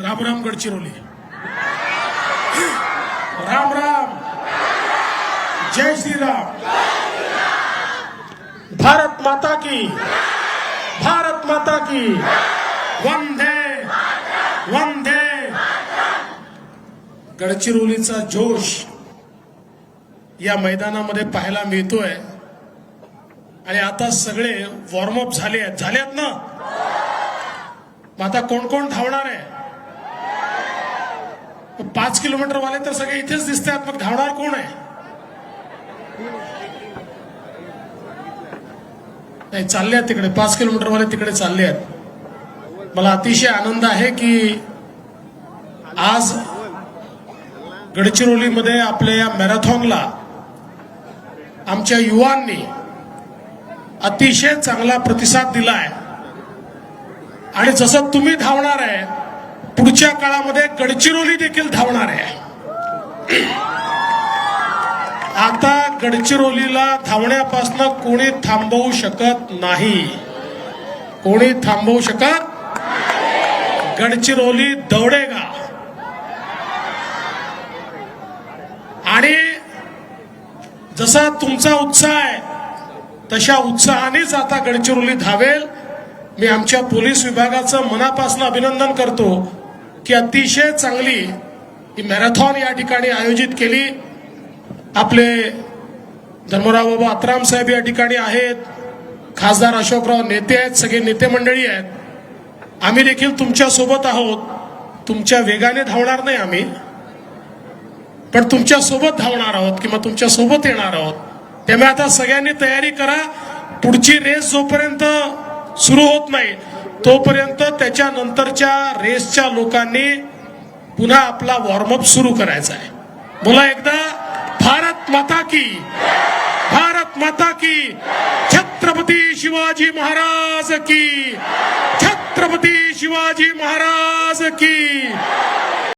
राम राम गडचिरोली. राम राम. जय श्रीराम. भारत माता की भारत माता की. वंदे वंदे. गडचिरोलीचा जोश या मैदानामध्ये पाहायला मिळतोय. आणि आता सगळे वॉर्मअप झाले आहेत. झालेत ना? मग आता कोण कोण धावणार आहे? पाच किलोमीटर वाले तर सगळे इथेच दिसत आहेत मग धावणार कोण आहे? नाही चालले आहेत तिकडे. पाच किलोमीटर वाले तिकडे चालले आहेत. मला अतिशय आनंद आहे की आज गडचिरोलीमध्ये आपल्या या मॅरेथॉनला आमच्या युवांनी अतिशय चांगला प्रतिसाद दिला आहे आणि जसं तुम्ही धावणार आहे पुढच्या काळामध्ये गडचिरोली देखील धावणार आहे. आता गडचिरोलीला धावण्यापासून कोणी थांबवू शकत नाही. कोणी थांबवू शकत गडचिरोली दौडेगा. आणि जसा तुमचा उत्साह आहे तशा उत्साहानेच आता गडचिरोली धावेल. मी आमच्या पोलीस विभागाचं मनापासून अभिनंदन करतो. की अतिशय चांगली ही मॅरेथॉन या ठिकाणी आयोजित केली. आपले धर्मराव बाबा अत्राम साहेब या ठिकाणी आहेत. खासदार अशोकराव नेते आहेत सगळे नेते मंडळी आहेत. आम्ही देखील तुमच्यासोबत आहोत. तुमच्या वेगाने धावणार नाही आम्ही पण तुमच्यासोबत धावणार आहोत किंवा तुमच्यासोबत येणार आहोत. त्यामुळे आता सगळ्यांनी तयारी करा. पुढची रेस जोपर्यंत सुरू होत नाही तोपर्यंत त्याच्यानंतरच्या रेसच्या लोकांनी पुन्हा आपला वॉर्मअप सुरू करायचा आहे. बोला एकदा भारत माता की भारत माता की छत्रपती शिवाजी महाराज की छत्रपती शिवाजी महाराज की.